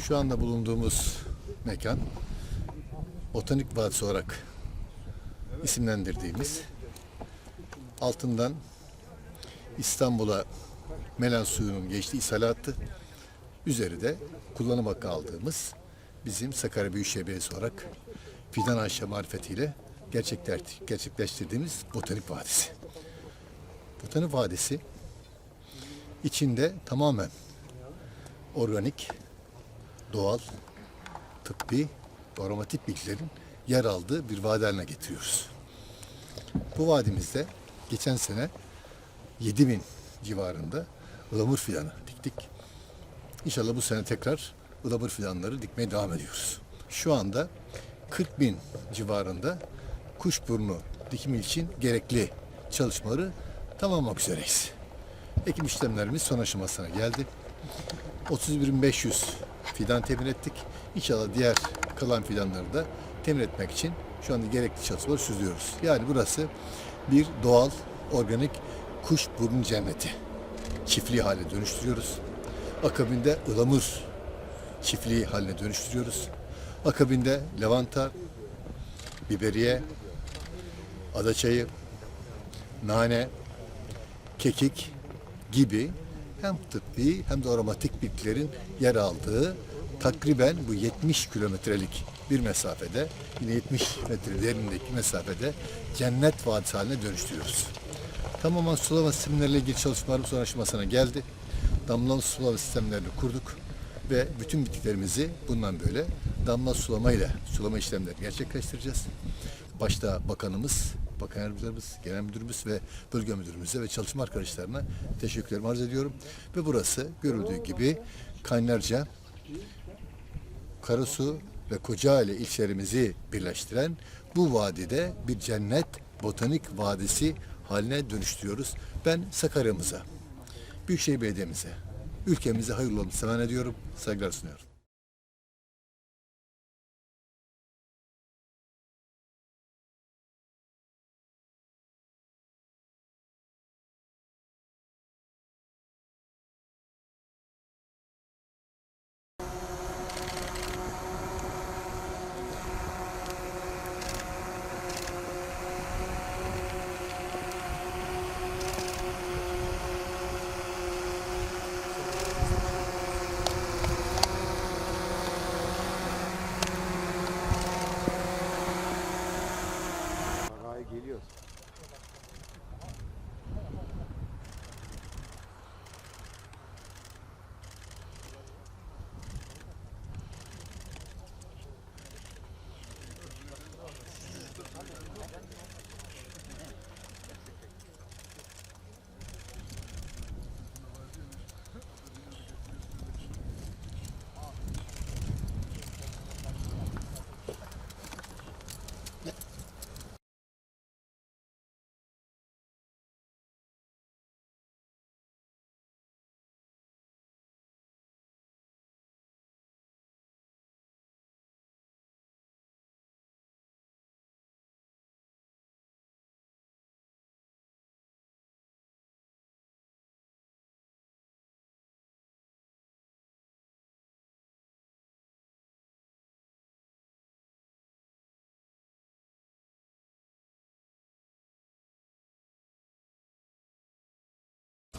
Şu anda bulunduğumuz mekan Botanik Vadisi olarak isimlendirdiğimiz altından İstanbul'a Melen suyunun geçtiği ishal hattı üzeri de kullanım hakkı aldığımız bizim Sakarya Büyükşehir Belediyesi olarak Fidan Ayşe marifetiyle gerçekleştirdiğimiz Botanik Vadisi. Botanik Vadisi içinde tamamen organik, doğal, tıbbi, aromatik bitkilerin yer aldığı bir vadi haline getiriyoruz. Bu vadimizde geçen sene 7000 civarında ılamur fidanı diktik. İnşallah bu sene tekrar ılamur fidanları dikmeye devam ediyoruz. Şu anda 40 bin civarında kuşburnu dikimi için gerekli çalışmaları tamamlamak üzereyiz. Ekim işlemlerimiz son aşamasına geldi. 31.500 fidan temin ettik. İnşallah diğer kalan fidanları da temin etmek için şu anda gerekli çalışmaları sürdürüyoruz. Yani burası bir doğal, organik kuş burnu cenneti. Çiftliği haline dönüştürüyoruz. Akabinde ılamur çiftliği haline dönüştürüyoruz. Akabinde lavanta, biberiye, adaçayı, nane, kekik gibi hem tıbbi hem de aromatik bitkilerin yer aldığı takriben bu 70 kilometrelik bir mesafede yine 70 metre derinlikteki mesafede cennet vadisi haline dönüştürüyoruz. Tamamen sulama sistemleriyle ilgili çalışmalarımız son aşamasına geldi. Damlalı sulama sistemlerini kurduk ve bütün bitkilerimizi bundan böyle damla sulamayla sulama işlemleri gerçekleştireceğiz. Başta bakanımız, bakan yardımcılarımız, genel müdürümüz ve bölge müdürümüze ve çalışma arkadaşlarına teşekkürlerimi arz ediyorum. Ve burası görüldüğü gibi Kaynarca, Karasu ve Kocaeli ilçelerimizi birleştiren bu vadide bir cennet botanik vadisi haline dönüştürüyoruz. Ben Sakarya'mıza, Büyükşehir Belediye'mize, ülkemize hayırlı olmasını ediyorum. Saygılar sunuyorum.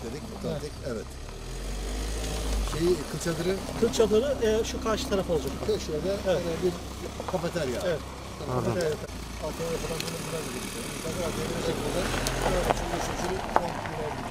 dedik, tanıdık, evet. evet. Şeyi, Kılçadır'ı? Kılçadır'ı e, şu karşı taraf olacak. Şöyle evet. e, bir kafeterya. Evet. Tamam. Altına yapılan bunu biraz bir şey. Tabii atölye yapılan. Şey. Çünkü şimdi 10 lira